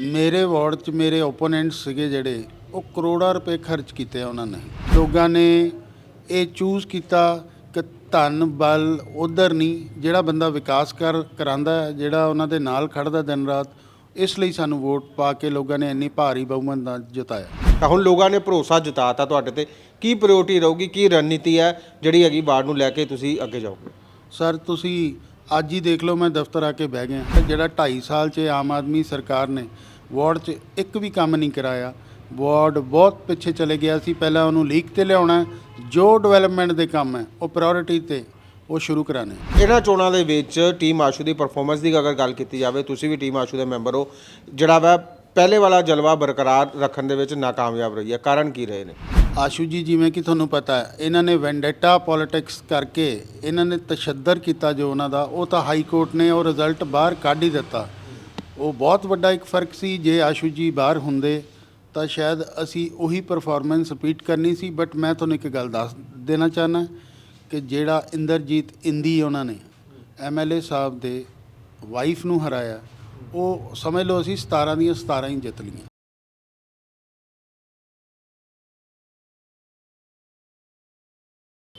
ਮੇਰੇ ਵਾਰਡ 'ਚ ਮੇਰੇ ਓਪੋਨੈਂਟਸ ਸੀਗੇ ਜਿਹੜੇ ਉਹ ਕਰੋੜਾਂ ਰੁਪਏ ਖਰਚ ਕੀਤੇ ਆ ਉਹਨਾਂ ਨੇ। ਲੋਕਾਂ ਨੇ ਇਹ ਚੂਜ਼ ਕੀਤਾ ਕਿ ਧਨ ਬਲ ਉਧਰ ਨਹੀਂ ਜਿਹੜਾ ਬੰਦਾ ਵਿਕਾਸ ਕਰ ਕਰਾਂਦਾ ਜਿਹੜਾ ਉਹਨਾਂ ਦੇ ਨਾਲ ਖੜਦਾ ਦਿਨ ਰਾਤ ਇਸ ਲਈ ਸਾਨੂੰ ਵੋਟ ਪਾ ਕੇ ਲੋਕਾਂ ਨੇ ਇੰਨੀ ਭਾਰੀ ਬਹੁਮਤ ਨਾਲ ਜਿਤਾਇਆ। ਤਾਂ ਹੁਣ ਲੋਕਾਂ ਨੇ ਭਰੋਸਾ ਜਤਾਤਾ ਤੁਹਾਡੇ ਤੇ। ਕੀ ਪ੍ਰਾਇੋਰਟੀ ਰਹੂਗੀ ਕੀ ਰਣਨੀਤੀ ਹੈ ਜਿਹੜੀ ਹੈਗੀ ਵਾਰਡ ਨੂੰ ਲੈ ਕੇ ਤੁਸੀਂ ਅੱਗੇ ਜਾਓਗੇ? ਸਰ ਤੁਸੀਂ ਅੱਜ ਹੀ ਦੇਖ ਲਓ ਮੈਂ ਦਫ਼ਤਰ ਆ ਕੇ ਬਹਿ ਗਿਆ ਤੇ ਜਿਹੜਾ 2.5 ਸਾਲ 'ਚ ਆਮ ਆਦਮੀ ਸਰਕਾਰ ਨੇ ਵਾਰਡ 'ਚ ਇੱਕ ਵੀ ਕੰਮ ਨਹੀਂ ਕਰਾਇਆ। ਵਾਰਡ ਬਹੁਤ ਪਿੱਛੇ ਚਲੇ ਗਿਆ ਸੀ। ਪਹਿਲਾਂ ਉਹਨੂੰ ਲੀਕ ਤੇ ਲਿਆਉਣਾ ਜੋ ਡਿਵੈਲਪਮੈਂਟ ਦੇ ਕੰਮ ਹੈ, ਉਹ ਪ੍ਰਾਇੋਰਟੀ ਤੇ ਉਹ ਸ਼ੁਰੂ ਕਰਾਣੇ ਇਹਨਾਂ ਚੋਣਾਂ ਦੇ ਵਿੱਚ ਟੀਮ ਆਸ਼ੂ ਦੀ ਪਰਫਾਰਮੈਂਸ ਦੀ ਅਗਰ ਗੱਲ ਕੀਤੀ ਜਾਵੇ, ਤੁਸੀਂ ਵੀ ਟੀਮ ਆਸ਼ੂ ਦੇ ਮੈਂਬਰ ਹੋ। ਜਿਹੜਾ ਵਾ ਪਹਿਲੇ ਵਾਲਾ ਜਲਵਾ ਬਰਕਰਾਰ ਰੱਖਣ ਦੇ ਵਿੱਚ ਨਾਕਾਮਯਾਬ ਰਹੀ ਹੈ। ਕਾਰਨ ਕੀ ਰਹੇ ਨੇ? ਆਸ਼ੂ ਜੀ, ਜਿਵੇਂ ਕਿ ਤੁਹਾਨੂੰ ਪਤਾ ਹੈ, ਇਹਨਾਂ ਨੇ ਵੈਂਡੇਟਾ ਪੋਲਿਟਿਕਸ ਕਰਕੇ ਇਹਨਾਂ ਨੇ ਤਸ਼ੱਦਦ ਕੀਤਾ ਜੋ ਉਹਨਾਂ ਦਾ, ਉਹ ਤਾਂ ਹਾਈ ਕੋਰਟ ਨੇ ਉਹ ਰਿਜ਼ਲਟ ਬਾਹਰ ਕੱਢ ਹੀ ਦਿੱਤਾ। ਉਹ ਬਹੁਤ ਵੱਡਾ ਇੱਕ ਫ਼ਰਕ ਸੀ, ਜੇ ਆਸ਼ੂ ਜੀ ਬਾਹਰ ਹੁੰਦੇ ਤਾਂ ਸ਼ਾਇਦ ਅਸੀਂ ਉਹੀ ਪਰਫਾਰਮੈਂਸ ਰਿਪੀਟ ਕਰਨੀ ਸੀ ਬਟ ਮੈਂ ਤੁਹਾਨੂੰ ਇੱਕ ਗੱਲ ਦੱਸ ਦੇਣਾ ਚਾਹਨਾ ਕਿ ਜਿਹੜਾ ਇੰਦਰਜੀਤ ਇੰਦੀ ਉਹਨਾਂ ਨੇ ਐਮਐਲਏ ਸਾਹਿਬ ਦੇ ਵਾਈਫ ਨੂੰ ਹਰਾਇਆ, ਉਹ ਸਮਝ ਲਓ ਅਸੀਂ 17 ਦੀਆਂ 17 ਹੀ ਜਿੱਤ ਲਈਆਂ।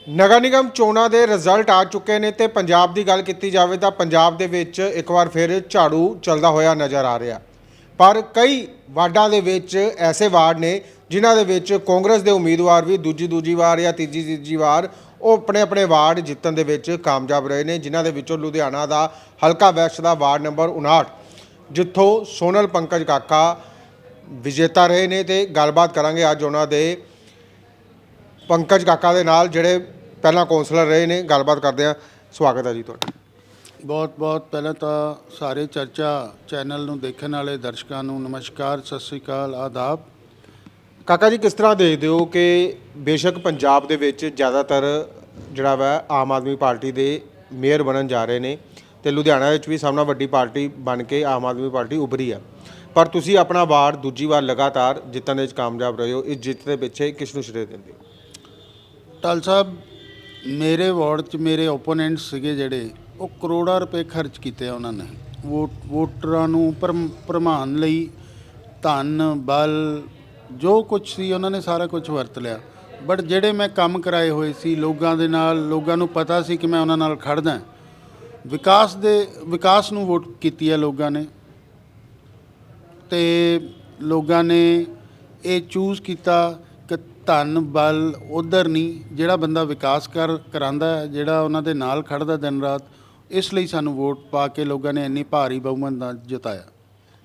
ਨਗਰ ਨਿਗਮ ਚੋਣਾਂ ਦੇ ਰਿਜ਼ਲਟ ਆ ਚੁੱਕੇ ਨੇ ਤੇ ਪੰਜਾਬ ਦੀ ਗੱਲ ਕੀਤੀ ਜਾਵੇ ਤਾਂ ਪੰਜਾਬ ਦੇ ਵਿੱਚ ਇੱਕ ਵਾਰ ਫਿਰ ਝਾੜੂ ਚੱਲਦਾ ਹੋਇਆ ਨਜ਼ਰ ਆ ਰਿਹਾ। ਪਰ ਕਈ ਵਾਰਡਾਂ ਦੇ ਵਿੱਚ ਐਸੇ ਵਾਰਡ ਨੇ ਜਿਨ੍ਹਾਂ ਦੇ ਵਿੱਚ ਕਾਂਗਰਸ ਦੇ ਉਮੀਦਵਾਰ ਵੀ ਦੂਜੀ ਦੂਜੀ ਵਾਰ ਜਾਂ ਤੀਜੀ ਤੀਜੀ ਵਾਰ ਉਹ ਆਪਣੇ ਆਪਣੇ ਵਾਰਡ ਜਿੱਤਣ ਦੇ ਵਿੱਚ ਕਾਮਯਾਬ ਰਹੇ ਨੇ, ਜਿਨ੍ਹਾਂ ਦੇ ਵਿੱਚੋਂ ਲੁਧਿਆਣਾ ਦਾ ਹਲਕਾ ਵੈਸਟ ਦਾ ਵਾਰਡ ਨੰਬਰ 59 ਜਿੱਥੋਂ ਸੋਨਲ ਪੰਕਜ ਕਾਕਾ ਵਿਜੇਤਾ ਰਹੇ ਨੇ ਤੇ ਗੱਲਬਾਤ ਕਰਾਂਗੇ ਅੱਜ ਉਹਨਾਂ ਦੇ ਪੰਕਜ ਕਾਕਾ ਦੇ ਨਾਲ, ਜਿਹੜੇ ਪਹਿਲਾਂ ਕੌਂਸਲਰ ਰਹੇ ਨੇ ਗੱਲਬਾਤ ਕਰਦੇ ਆ ਸਵਾਗਤ ਹੈ ਜੀ ਤੁਹਾਡਾ। ਬਹੁਤ ਬਹੁਤ ਪਹਿਲਾਂ ਤਾਂ ਸਾਰੇ ਚਰਚਾ ਚੈਨਲ ਨੂੰ ਦੇਖਣ ਵਾਲੇ ਦਰਸ਼ਕਾਂ ਨੂੰ ਨਮਸਕਾਰ ਸਤਿ ਸ੍ਰੀ ਅਕਾਲ ਆਦਾਬ। ਕਾਕਾ ਜੀ ਕਿਸ ਤਰ੍ਹਾਂ ਦੇਖਦੇ ਹੋ ਕਿ ਬੇਸ਼ੱਕ ਪੰਜਾਬ ਦੇ ਵਿੱਚ ਜ਼ਿਆਦਾਤਰ ਜਿਹੜਾ ਵਾ ਆਮ ਆਦਮੀ ਪਾਰਟੀ ਦੇ ਮੇਅਰ ਬਣਨ ਜਾ ਰਹੇ ਨੇ ਤੇ ਲੁਧਿਆਣਾ ਵਿੱਚ ਵੀ ਸਭ ਨਾਲੋਂ ਵੱਡੀ ਪਾਰਟੀ ਬਣ ਕੇ ਆਮ ਆਦਮੀ ਪਾਰਟੀ ਉਭਰੀ ਆ। ਪਰ ਤੁਸੀਂ ਆਪਣਾ ਵਾਰਡ ਦੂਜੀ ਵਾਰ ਲਗਾਤਾਰ ਜਿੱਤਣ ਦੇ ਵਿੱਚ ਕਾਮਯਾਬ ਰਹੇ ਹੋ। ਇਸ ਜਿੱਤ ਦੇ ਪਿੱਛੇ ਕਿਸ ਨੂੰ ਸ਼੍ਰੇ ਦਿੰਦੇ ਹੋ? ਟਲ ਸਾਹਿਬ ਮੇਰੇ ਵਾਰਡ 'ਚ ਮੇਰੇ ਓਪੋਨੈਂਟਸ ਸੀਗੇ ਜਿਹੜੇ, ਉਹ ਕਰੋੜਾਂ ਰੁਪਏ ਖਰਚ ਕੀਤੇ ਆ ਉਹਨਾਂ ਨੇ। ਵੋਟ ਵੋਟਰਾਂ ਨੂੰ ਭਰਮ- ਭਰਮਾਉਣ ਲਈ ਧਨ, ਬਲ, ਜੋ ਕੁਝ ਸੀ ਉਹਨਾਂ ਨੇ ਸਾਰਾ ਕੁਝ ਵਰਤ ਲਿਆ। ਬਟ ਜਿਹੜੇ ਮੈਂ ਕੰਮ ਕਰਾਏ ਹੋਏ ਸੀ, ਲੋਕਾਂ ਦੇ ਨਾਲ, ਲੋਕਾਂ ਨੂੰ ਪਤਾ ਸੀ ਕਿ ਮੈਂ ਉਹਨਾਂ ਨਾਲ ਖੜਦਾ ਵਿਕਾਸ ਦੇ ਵਿਕਾਸ ਨੂੰ ਵੋਟ ਕੀਤੀ ਹੈ ਲੋਕਾਂ ਨੇ। ਤੇ ਲੋਕਾਂ ਨੇ ਇਹ ਚੂਜ਼ ਕੀਤਾ ਧਨ ਬਲ ਉਧਰ ਨਹੀਂ ਜਿਹੜਾ ਬੰਦਾ ਵਿਕਾਸ ਕਰ ਕਰਾਂਦਾ ਜਿਹੜਾ ਉਹਨਾਂ ਦੇ ਨਾਲ ਖੜਦਾ ਦਿਨ ਰਾਤ ਇਸ ਲਈ ਸਾਨੂੰ ਵੋਟ ਪਾ ਕੇ ਲੋਕਾਂ ਨੇ ਇੰਨੀ ਭਾਰੀ ਬਹੁਮਤ ਨਾਲ ਜਿਤਾਇਆ।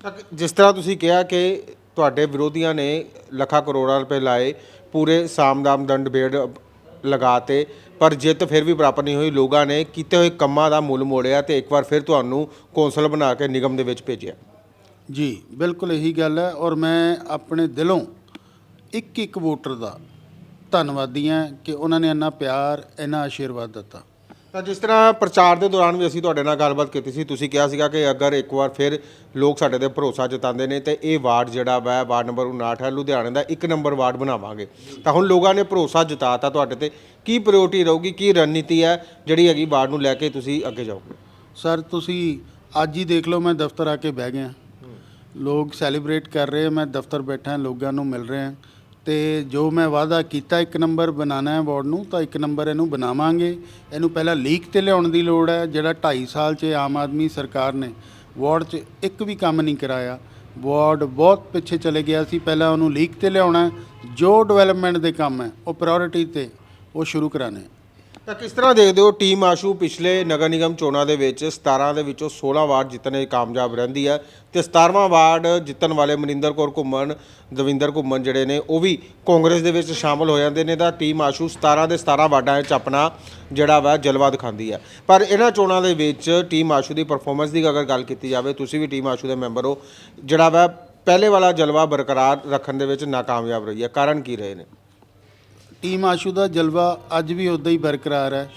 ਤਾਂ ਜਿਸ ਤਰ੍ਹਾਂ ਤੁਸੀਂ ਕਿਹਾ ਕਿ ਤੁਹਾਡੇ ਵਿਰੋਧੀਆਂ ਨੇ ਲੱਖਾਂ ਕਰੋੜਾਂ ਰੁਪਏ ਲਾਏ ਪੂਰੇ ਸਾਮਦਾਮ ਦੰਡ ਬੇੜ ਲਗਾਤੇ ਪਰ ਜਿੱਤ ਫਿਰ ਵੀ ਪ੍ਰਾਪਤ ਨਹੀਂ ਹੋਈ ਲੋਕਾਂ ਨੇ ਕੀਤੇ ਹੋਏ ਕੰਮਾਂ ਦਾ ਮੁੱਲ ਮੋੜਿਆ ਤੇ ਇੱਕ ਵਾਰ ਫਿਰ ਤੁਹਾਨੂੰ ਕੌਂਸਲ ਬਣਾ ਕੇ ਨਿਗਮ ਦੇ ਵਿੱਚ ਭੇਜਿਆ। ਜੀ ਬਿਲਕੁਲ ਇਹੀ ਗੱਲ ਹੈ ਔਰ ਮੈਂ ਆਪਣੇ ਦਿਲੋਂ ਇੱਕ ਇੱਕ ਵੋਟਰ ਦਾ ਧੰਨਵਾਦੀ ਹਾਂ ਕਿ ਉਹਨਾਂ ਨੇ ਇੰਨਾ ਪਿਆਰ ਇੰਨਾ ਆਸ਼ੀਰਵਾਦ ਦਿੱਤਾ। ਤਾਂ ਜਿਸ ਤਰ੍ਹਾਂ ਪ੍ਰਚਾਰ ਦੇ ਦੌਰਾਨ ਵੀ ਅਸੀਂ ਤੁਹਾਡੇ ਨਾਲ ਗੱਲਬਾਤ ਕੀਤੀ ਸੀ ਤੁਸੀਂ ਕਿਹਾ ਸੀਗਾ ਕਿ ਅਗਰ ਇੱਕ ਵਾਰ ਫਿਰ ਲੋਕ ਸਾਡੇ ਤੇ ਭਰੋਸਾ ਜਤਾਉਂਦੇ ਨੇ ਤੇ ਇਹ ਵਾਰਡ ਜਿਹੜਾ ਵਾ ਵਾਰਡ ਨੰਬਰ 59 ਹੈ ਲੁਧਿਆਣੇ ਦਾ ਇੱਕ ਨੰਬਰ ਵਾਰਡ ਬਣਾਵਾਂਗੇ। ਤਾਂ ਹੁਣ ਲੋਕਾਂ ਨੇ ਭਰੋਸਾ ਜਤਾਤਾ ਤੁਹਾਡੇ ਤੇ। ਕੀ ਪ੍ਰਾਇੋਰਟੀ ਰਹੂਗੀ ਕੀ ਰਣਨੀਤੀ ਹੈ ਜਿਹੜੀ ਹੈਗੀ ਵਾਰਡ ਨੂੰ ਲੈ ਕੇ ਤੁਸੀਂ ਅੱਗੇ ਜਾਓਗੇ? ਸਰ ਤੁਸੀਂ ਅੱਜ ਹੀ ਦੇਖ ਲਓ ਮੈਂ ਦਫ਼ਤਰ ਆ ਕੇ ਬਹਿ ਗਿਆ। ਲੋਕ ਸੈਲੀਬ੍ਰੇਟ ਕਰ ਰਹੇ ਮੈਂ ਦਫ਼ਤਰ ਬੈਠਾ ਲੋਕਾਂ ਨੂੰ ਮਿਲ ਰਿਹਾ ਤੇ ਜੋ ਮੈਂ ਵਾਅਦਾ ਕੀਤਾ ਇੱਕ ਨੰਬਰ ਬਣਾਉਣਾ ਹੈ ਵਾਰਡ ਨੂੰ, ਤਾਂ ਇੱਕ ਨੰਬਰ ਇਹਨੂੰ ਬਣਾਵਾਂਗੇ। ਇਹਨੂੰ ਪਹਿਲਾਂ ਲੀਕ ਤੇ ਲਿਆਉਣ ਦੀ ਲੋੜ ਹੈ, ਜਿਹੜਾ 2.5 ਸਾਲ 'ਚ ਆਮ ਆਦਮੀ ਸਰਕਾਰ ਨੇ ਵਾਰਡ 'ਚ ਇੱਕ ਵੀ ਕੰਮ ਨਹੀਂ ਕਰਾਇਆ। ਵਾਰਡ ਬਹੁਤ ਪਿੱਛੇ ਚਲੇ ਗਿਆ ਸੀ, ਪਹਿਲਾਂ ਉਹਨੂੰ ਲੀਕ ਤੇ ਲਿਆਉਣਾ ਜੋ ਡਿਵੈਲਪਮੈਂਟ ਦੇ ਕੰਮ ਹੈ, ਉਹ ਪ੍ਰਾਇੋਰਟੀ ਤੇ ਉਹ ਸ਼ੁਰੂ ਕਰਾਣੇ ਤਾਂ ਕਿਸ ਤਰ੍ਹਾਂ ਦੇਖਦੇ ਹੋ ਟੀਮ ਆਸ਼ੂ ਪਿਛਲੇ ਨਗਰ ਨਿਗਮ ਚੋਣਾਂ ਦੇ ਵਿੱਚ 17 ਦੇ ਵਿੱਚੋਂ 16 ਵਾਰਡ ਜਿੱਤਣੇ 'ਚ ਕਾਮਯਾਬ ਰਹਿੰਦੀ ਹੈ ਤੇ 17ਵਾਂ ਵਾਰਡ ਜਿੱਤਣ ਵਾਲੇ ਮਨਿੰਦਰ ਕੌਰ ਘੁੰਮਣ, ਦਵਿੰਦਰ ਘੁੰਮਣ ਜਿਹੜੇ ਨੇ, ਉਹ ਵੀ ਕਾਂਗਰਸ ਦੇ ਵਿੱਚ ਸ਼ਾਮਲ ਹੋ ਜਾਂਦੇ ਨੇ ਤਾਂ ਟੀਮ ਆਸ਼ੂ 17 ਦੇ 17 ਵਾਰਡਾਂ ਵਿੱਚ ਆਪਣਾ ਜਿਹੜਾ ਵਾ ਜਲਵਾ ਦਿਖਾਉਂਦੀ ਹੈ। ਪਰ ਇਹਨਾਂ ਚੋਣਾਂ ਦੇ ਵਿੱਚ ਟੀਮ ਆਸ਼ੂ ਦੀ ਪਰਫਾਰਮੈਂਸ ਦੀ ਅਗਰ ਗੱਲ ਕੀਤੀ ਜਾਵੇ, ਤੁਸੀਂ ਵੀ ਟੀਮ ਆਸ਼ੂ ਦੇ ਮੈਂਬਰ ਹੋ, ਜਿਹੜਾ ਵਾ ਪਹਿਲੇ ਵਾਲਾ ਜਲਵਾ ਬਰਕਰਾਰ ਰੱਖਣ ਦੇ ਵਿੱਚ ਨਾਕਾਮਯਾਬ ਰਹੀ ਹੈ। ਕਾਰਨ ਕੀ ਰਹੇ ਨੇ? ਟੀਮ ਆਸ਼ੂ ਦਾ ਜਲਵਾ ਅੱਜ ਵੀ ਉਦਾਂ ਹੀ ਬਰਕਰਾਰ ਹੈ।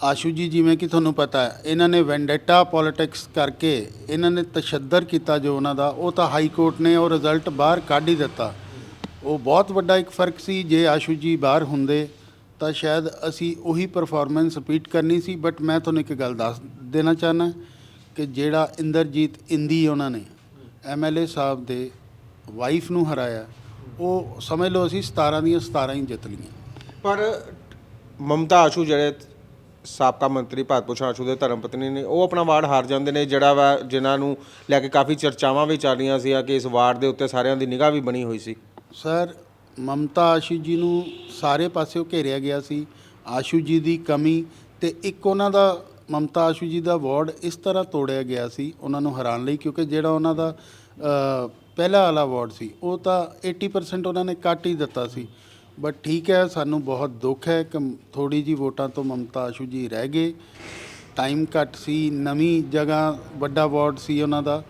ਆਸ਼ੂ ਜੀ, ਜਿਵੇਂ ਕਿ ਤੁਹਾਨੂੰ ਪਤਾ ਹੈ, ਇਹਨਾਂ ਨੇ ਵੈਂਡੇਟਾ ਪੋਲਿਟਿਕਸ ਕਰਕੇ ਇਹਨਾਂ ਨੇ ਤਸ਼ੱਦਦ ਕੀਤਾ ਜੋ ਉਹਨਾਂ ਦਾ, ਉਹ ਤਾਂ ਹਾਈ ਕੋਰਟ ਨੇ ਉਹ ਰਿਜ਼ਲਟ ਬਾਹਰ ਕੱਢ ਹੀ ਦਿੱਤਾ। ਉਹ ਬਹੁਤ ਵੱਡਾ ਇੱਕ ਫ਼ਰਕ ਸੀ, ਜੇ ਆਸ਼ੂ ਜੀ ਬਾਹਰ ਹੁੰਦੇ ਤਾਂ ਸ਼ਾਇਦ ਅਸੀਂ ਉਹੀ ਪਰਫਾਰਮੈਂਸ ਰਿਪੀਟ ਕਰਨੀ ਸੀ ਬਟ ਮੈਂ ਤੁਹਾਨੂੰ ਇੱਕ ਗੱਲ ਦੱਸ ਦੇਣਾ ਚਾਹਨਾ ਕਿ ਜਿਹੜਾ ਇੰਦਰਜੀਤ ਇੰਦੀ ਉਹਨਾਂ ਨੇ ਐਮਐਲਏ ਸਾਹਿਬ ਦੇ ਵਾਈਫ ਨੂੰ ਹਰਾਇਆ ਉਹ ਸਮਝ ਲਓ ਅਸੀਂ 17 ਦੀਆਂ 17 ਹੀ ਜਿੱਤ ਲਈਆਂ। ਪਰ ਮਮਤਾ ਆਸ਼ੂ ਜਿਹੜੇ ਸਾਬਕਾ ਮੰਤਰੀ ਭਾਰਤ ਭੂਸ਼ਣ ਆਸ਼ੂ ਦੇ ਧਰਮ ਪਤਨੀ ਨੇ ਉਹ ਆਪਣਾ ਵਾਰਡ ਹਾਰ ਜਾਂਦੇ ਨੇ ਜਿਹੜਾ ਵਾ ਜਿਨ੍ਹਾਂ ਨੂੰ ਲੈ ਕੇ ਕਾਫੀ ਚਰਚਾਵਾਂ ਵੀ ਚੱਲ ਰਹੀਆਂ ਸੀ ਕਿ ਇਸ ਵਾਰਡ ਦੇ ਉੱਤੇ ਸਾਰਿਆਂ ਦੀ ਨਿਗਾਹ ਵੀ ਬਣੀ ਹੋਈ ਸੀ। ਸਰ ਮਮਤਾ ਆਸ਼ੂ ਜੀ ਨੂੰ ਸਾਰੇ ਪਾਸਿਓਂ ਘੇਰਿਆ ਗਿਆ ਸੀ ਆਸ਼ੂ ਜੀ ਦੀ ਕਮੀ ਤੇ ਇੱਕ ਉਹਨਾਂ ਦਾ ਮਮਤਾ ਆਸ਼ੂ ਜੀ ਦਾ ਵਾਰਡ ਇਸ ਤਰ੍ਹਾਂ ਤੋੜਿਆ ਗਿਆ ਸੀ ਉਹਨਾਂ ਨੂੰ ਹਰਾਉਣ ਲਈ ਕਿਉਂਕਿ ਜਿਹੜਾ ਉਹਨਾਂ ਦਾ ਪਹਿਲਾ ਵਾਲਾ ਵਾਰਡ ਸੀ। ਉਹ ਤਾਂ 80% ਉਹਨਾਂ ਨੇ ਕੱਟ ਹੀ ਦਿੱਤਾ ਸੀ। ਬਟ ਠੀਕ ਹੈ, ਸਾਨੂੰ ਬਹੁਤ ਦੁੱਖ ਹੈ ਕਿ ਥੋੜੀ ਜੀ ਵੋਟਾਂ ਤੋਂ ਮਮਤਾ ਆਸ਼ੂ ਜੀ ਰਹਿ ਗਏ। ਟਾਈਮ ਘੱਟ ਸੀ, ਨਵੀਂ ਜਗ੍ਹਾ ਵੱਡਾ ਵਾਰਡ ਸੀ ਉਹਨਾਂ ਦਾ।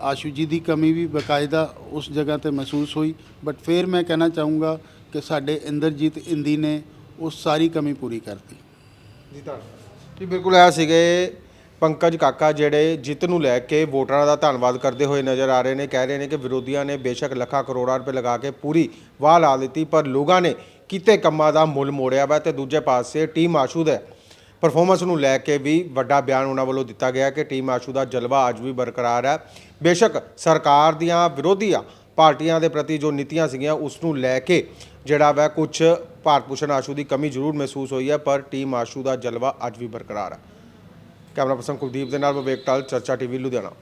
ਆਸ਼ੂ ਜੀ ਦੀ ਕਮੀ ਵੀ ਬਕਾਇਦਾ ਉਸ ਜਗ੍ਹਾ ਤੇ ਮਹਿਸੂਸ ਹੋਈ। ਬਟ ਫਿਰ ਮੈਂ ਕਹਿਣਾ ਚਾਹੂੰਗਾ ਕਿ ਸਾਡੇ ਇੰਦਰਜੀਤ ਇੰਦੀ ਨੇ ਉਹ ਸਾਰੀ ਕਮੀ ਪੂਰੀ ਕਰਤੀ। ਜੀ ਤਾਂ ਜੀ ਬਿਲਕੁਲ ਇਹ ਸੀਗੇ ਪੰਕਜ ਕਾਕਾ ਜਿਹੜੇ ਜਿੱਤ ਨੂੰ ਲੈ ਕੇ ਵੋਟਰਾਂ ਦਾ ਧੰਨਵਾਦ ਕਰਦੇ ਹੋਏ ਨਜ਼ਰ ਆ ਰਹੇ ਨੇ, ਕਹਿ ਰਹੇ ਨੇ ਕਿ ਵਿਰੋਧੀਆਂ ਨੇ ਬੇਸ਼ੱਕ ਲੱਖਾਂ ਕਰੋੜਾਂ ਰੁਪਏ ਲਗਾ ਕੇ ਪੂਰੀ ਵਾਹ ਲਾ ਦਿੱਤੀ, ਪਰ ਲੋਕਾਂ ਨੇ ਕੀਤੇ ਕੰਮਾਂ ਦਾ ਮੁੱਲ ਮੋੜਿਆ ਵਾ ਤੇ ਦੂਜੇ ਪਾਸੇ ਟੀਮ ਆਸ਼ੂ ਦਾ ਪਰਫਾਰਮੈਂਸ ਨੂੰ ਲੈ ਕੇ ਵੀ ਵੱਡਾ ਬਿਆਨ ਉਹਨਾਂ ਵੱਲੋਂ ਦਿੱਤਾ ਗਿਆ ਕਿ ਟੀਮ ਆਸ਼ੂ ਦਾ ਜਲਵਾ ਅੱਜ ਵੀ ਬਰਕਰਾਰ ਹੈ। ਬੇਸ਼ੱਕ ਸਰਕਾਰ ਦੀਆਂ ਵਿਰੋਧੀਆਂ ਪਾਰਟੀਆਂ ਦੇ ਪ੍ਰਤੀ ਜੋ ਨੀਤੀਆਂ ਸੀਗੀਆਂ, ਉਸ ਨੂੰ ਲੈ ਕੇ ਜਿਹੜਾ ਵਾ ਕੁਝ ਭਾਰਤ ਭੂਸ਼ਣ ਆਸ਼ੂ ਦੀ ਕਮੀ ਜ਼ਰੂਰ ਮਹਿਸੂਸ ਹੋਈ ਹੈ, ਪਰ ਟੀਮ ਆਸ਼ੂ ਦਾ ਜਲਵਾ ਅੱਜ ਵੀ ਬਰਕਰਾਰ ਹੈ। ਕੈਮਰਾ ਪਰਸਨ ਕੁਲਦੀਪ ਦੇ ਨਾਲ ਵਿਵੇਕ ਟਾਲ ਚਰਚਾ ਟੀਵੀ ਲੁਧਿਆਣਾ।